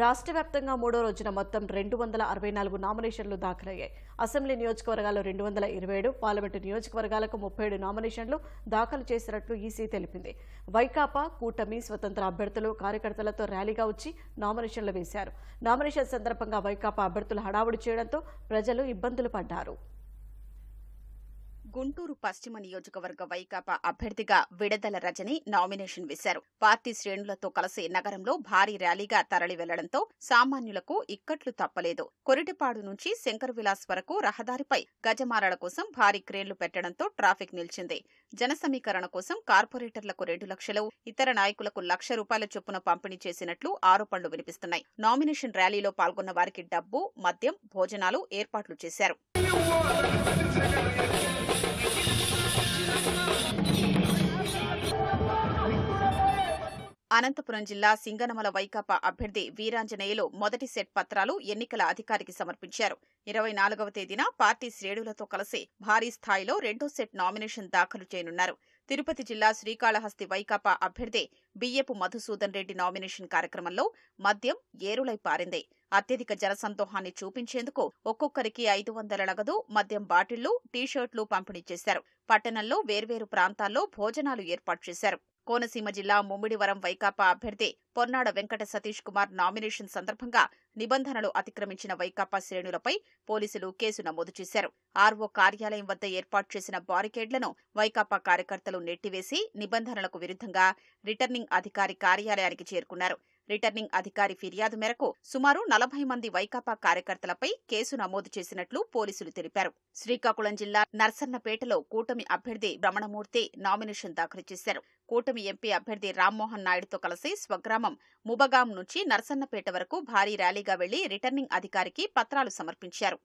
రాష్ట్ర వ్యాప్తంగా మూడో రోజున మొత్తం రెండు వందల అరవై నాలుగు నామినేషన్లు దాఖలయ్యాయి. అసెంబ్లీ నియోజకవర్గాలు రెండు వందల ఇరవై ఏడు పార్లమెంటు నియోజకవర్గాలకు ముప్పై ఏడు నామినేషన్లు దాఖలు చేసినట్లు ఈసీ తెలిపింది. వైకాపా కూటమి స్వతంత్ర అభ్యర్థులు కార్యకర్తలతో ర్యాలీగా వచ్చి నామినేషన్లు వేశారు. నామినేషన్ సందర్భంగా వైకాపా అభ్యర్థులు హడావుడి చేయడంతో ప్రజలు ఇబ్బందులు పడ్డారు. గుంటూరు పశ్చిమ నియోజకవర్గ వైకాపా అభ్యర్థిగా విడదల రజని నామినేషన్ వేశారు. పార్టీ శ్రేణులతో కలిసి నగరంలో భారీ ర్యాలీగా తరలి వెళ్ళడంతో సామాన్యులకు ఇక్కట్లు తప్పలేదు. కొరిటిపాడు నుంచి శంకర్ విలాస్ వరకు రహదారిపై గజమారాల కోసం భారీ క్రేన్లు పెట్టడంతో ట్రాఫిక్ నిలిచింది. జన సమీకరణ కోసం కార్పొరేటర్లకు రెండు లక్షలు ఇతర నాయకులకు లక్ష రూపాయల చొప్పున పంపిణీ చేసినట్లు ఆరోపణలు వినిపిస్తున్నాయి. నామినేషన్ ర్యాలీలో పాల్గొన్న వారికి డబ్బు మద్యం భోజనాలు ఏర్పాట్లు చేశారు. అనంతపురం జిల్లా సింగనమల వైకాపా అభ్యర్థి వీరాంజనేయులు మొదటి సెట్ పత్రాలు ఎన్నికల అధికారికి సమర్పించారు. ఇరవై నాలుగవ తేదీన పార్టీ శ్రేణులతో కలిసి భారీ స్థాయిలో రెండో సెట్ నామినేషన్ దాఖలు చేయనున్నారు. తిరుపతి జిల్లా శ్రీకాళహస్తి వైకాపా అభ్యర్థి బియ్యపు మధుసూదన్ రెడ్డి నామినేషన్ కార్యక్రమంలో మద్యం ఏరులై పారింది. అత్యధిక జనసందోహాన్ని చూపించేందుకు ఒక్కొక్కరికి ఐదు వందల నగదు మద్యం బాటిళ్ళు టీషర్ట్లు పంపిణీ చేశారు. పట్టణంలో వేర్వేరు ప్రాంతాల్లో భోజనాలు ఏర్పాటు చేశారు. కోనసీమ జిల్లా ముమ్మిడివరం వైకాపా అభ్యర్థి పొన్నాడ వెంకట సతీష్ కుమార్ నామినేషన్ సందర్భంగా నిబంధనలు అతిక్రమించిన వైకాపా శ్రేణులపై పోలీసులు కేసు నమోదు చేశారు. ఆర్వో కార్యాలయం వద్ద ఏర్పాటు చేసిన బారికేడ్లను వైకాపా కార్యకర్తలు నెట్టివేసి నిబంధనలకు విరుద్ధంగా రిటర్నింగ్ అధికారి కార్యాలయానికి చేరుకున్నారు. రిటర్నింగ్ అధికారి ఫిర్యాదు మేరకు సుమారు నలభై మంది వైకాపా కార్యకర్తలపై కేసు నమోదు చేసినట్లు పోలీసులు తెలిపారు. శ్రీకాకుళం జిల్లా నర్సన్నపేటలో కూటమి అభ్యర్థి భ్రమణమూర్తి నామినేషన్ దాఖలు చేశారు. కూటమి ఎంపీ అభ్యర్థి రామ్మోహన్ నాయుడుతో కలిసి స్వగ్రామం ముబగాం నుంచి నర్సన్నపేట వరకు భారీ ర్యాలీగా వెళ్ళి రిటర్నింగ్ అధికారికి పత్రాలు సమర్పించారు.